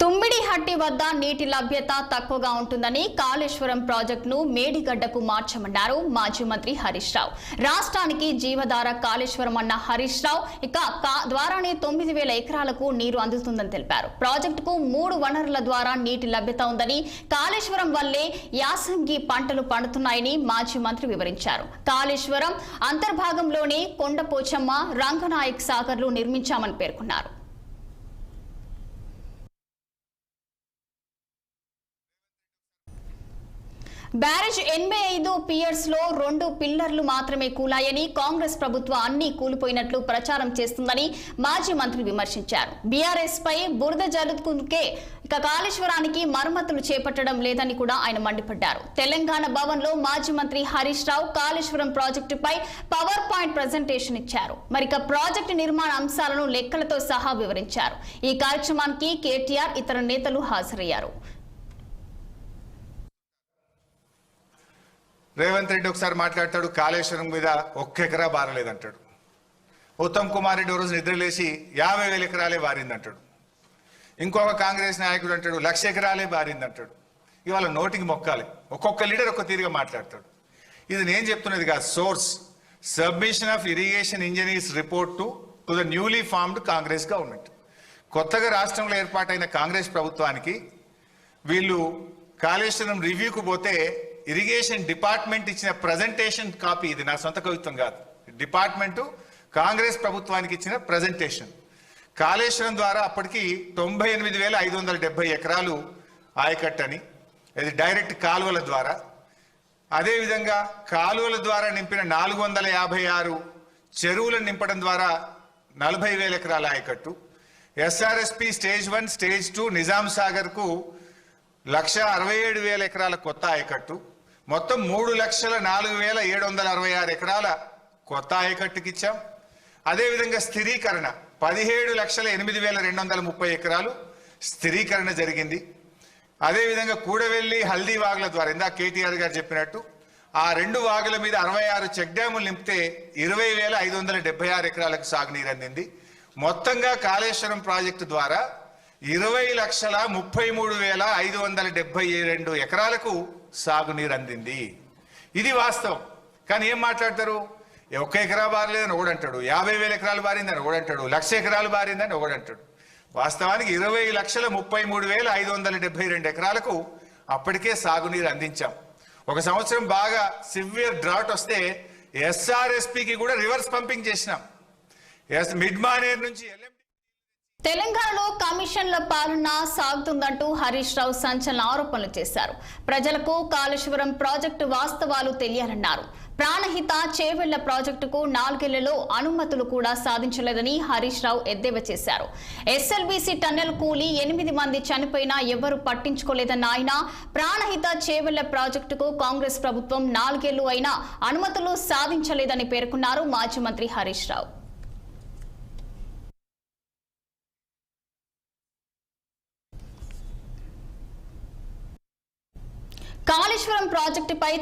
తుమ్మిడిహట్టి వద్ద నీటి లభ్యత తక్కువగా ఉంటుందని కాళేశ్వరం ప్రాజెక్టును మేడిగడ్డకు మార్చమన్నారు మాజీ మంత్రి హరీష్ రావు. రాష్ట్రానికి జీవధార కాళేశ్వరం అన్న హరీష్ రావు ఇక కా- ద్వారానే తొమ్మిది వేల ఎకరాలకు నీరు అందుతుందని తెలిపారు. ప్రాజెక్టుకు మూడు వనరుల ద్వారా నీటి లభ్యత ఉందని కాళేశ్వరం వల్లే యాసంగి పంటలు పండుతున్నాయని మాజీ మంత్రి వివరించారు. కాళేశ్వరం అంతర్భాగంలోనే కొండపోచమ్మ రంగనాయక్ సాగర్లు నిర్మించామని పేర్కొన్నారు. బ్యారేజ్ ఎనభై ఐదు పియర్స్లో రెండు పిల్లర్లు మాత్రమే కూలాయని కాంగ్రెస్ ప్రభుత్వం అన్ని కూలిపోయినట్లు ప్రచారం చేస్తుందని మాజీ మంత్రి విమర్శించారు. బీఆర్ఎస్ పై బురద జల్లుకుంటే ఇక కాళేశ్వరానికి మరమ్మతులు చేపట్టడం లేదని కూడా ఆయన మండిపడ్డారు. తెలంగాణ భవన్లో మాజీ మంత్రి హరీష్ రావు కాళేశ్వరం ప్రాజెక్టుపై పవర్ పాయింట్ ప్రజెంటేషన్ ఇచ్చారు. మరి ఇక ప్రాజెక్టు నిర్మాణ అంశాలను లెక్కలతో సహా వివరించారు. ఈ కార్యక్రమానికి కేటీఆర్ ఇతర నేతలు హాజరయ్యారు. రేవంత్ రెడ్డి ఒకసారి మాట్లాడతాడు కాళేశ్వరం మీద ఒక్క ఎకరా బారలేదంటాడు. ఉత్తమ్ కుమార్ రెడ్డి ఓ రోజు నిద్రలేసి యాభై వేల ఎకరాలే బారిందంటాడు. ఇంకొక కాంగ్రెస్ నాయకుడు అంటాడు లక్ష ఎకరాలే బారిందంటాడు. ఇవాళ నోటికి మొక్కాలి. ఒక్కొక్క లీడర్ ఒక్క తీరుగా మాట్లాడతాడు. ఇది నేను చెప్తున్నది కాదు source. Submission of irrigation engineers report to to the newly formed Congress government. కొత్తగా రాష్ట్రంలో ఏర్పాటైన కాంగ్రెస్ ప్రభుత్వానికి వీళ్ళు కాళేశ్వరం రివ్యూకు పోతే ఇరిగేషన్ డిపార్ట్మెంట్ ఇచ్చిన ప్రజెంటేషన్ కాపీ ఇది నా సొంత కవిత్వం కాదు. డిపార్ట్మెంటు కాంగ్రెస్ ప్రభుత్వానికి ఇచ్చిన ప్రజెంటేషన్ కాళేశ్వరం ద్వారా అప్పటికి తొంభై ఎనిమిది వేల ఐదు వందల డెబ్బై ఎకరాలు ఆయకట్టని ఇది డైరెక్ట్ కాలువల ద్వారా. అదేవిధంగా కాలువల ద్వారా నింపిన నాలుగు వందల యాభై ఆరు చెరువులను నింపడం ద్వారా నలభై వేల ఎకరాల ఆయకట్టు. SRSP stage one stage two Nizam సాగర్కు లక్ష అరవై ఏడు వేల ఎకరాల కొత్త ఆయకట్టు మొత్తం మూడు లక్షల నాలుగు వేల ఏడు వందల అరవై ఆరు ఎకరాల కొత్త ఆయకట్టుకి ఇచ్చాం అదేవిధంగా స్థిరీకరణ పదిహేడు లక్షల ఎనిమిది వేల రెండు వందల ముప్పై ఎకరాలు స్థిరీకరణ జరిగింది. అదేవిధంగా కూడవెల్లి హల్దీ వాగుల ద్వారా ఇందాక కేటీఆర్ గారు చెప్పినట్టు ఆ రెండు వాగుల మీద అరవై ఆరు చెక్ డ్యాములు నింపితే ఇరవై వేల ఐదు వందల డెబ్బై ఆరు ఎకరాలకు సాగునీరు అందింది. మొత్తంగా కాళేశ్వరం ప్రాజెక్టు ద్వారా ఇరవై లక్షల ముప్పై మూడు వేల ఐదు వందల డెబ్బై రెండు ఎకరాలకు సాగునీరు అందింది. ఇది వాస్తవం. కానీ ఏం మాట్లాడతారు? ఒక్క ఎకరా బారలేదని ఒకడంటాడు యాభై వేల ఎకరాలు బారిందని ఒకడంటాడు లక్ష ఎకరాలు బారిందని ఒకడంటాడు వాస్తవానికి ఇరవై లక్షల ముప్పై మూడు వేల ఐదు వందల డెబ్బై రెండు ఎకరాలకు అప్పటికే సాగునీరు అందించాం. ఒక సంవత్సరం బాగా సివియర్ డ్రాట్ వస్తే ఎస్ఆర్ఎస్పికి కూడా రివర్స్ పంపింగ్ చేసినాం. ఎస్ మిడ్ మానేర్ నుంచి ఎల్ఎం తెలంగాణలో కమిషన్ల పాలన సాగుతుందంటూ హరీష్ రావు సంచలన ఆరోపణలు చేశారు. ప్రజలకు కాళేశ్వరం ప్రాజెక్టు వాస్తవాలు తెలియాలన్నారు. ప్రాణహిత చేవెళ్ళ ప్రాజెక్టుకు నాలుగేళ్ళలో అనుమతులు కూడా సాధించలేదని హరీష్ రావు ఎద్దేవా చేశారు. ఎస్ఎల్బీసీ టన్నెల్ కూలి ఎనిమిది మంది చనిపోయినా ఎవరు పట్టించుకోలేదన్న ఆయన ప్రాణహిత చేవెళ్ళ ప్రాజెక్టుకు కాంగ్రెస్ ప్రభుత్వం నాలుగేళ్ళు అయినా అనుమతులు సాధించలేదని పేర్కొన్నారు మాజీ మంత్రి హరీష్ రావు. కాళేశ్వరం ప్రాజెక్టుపై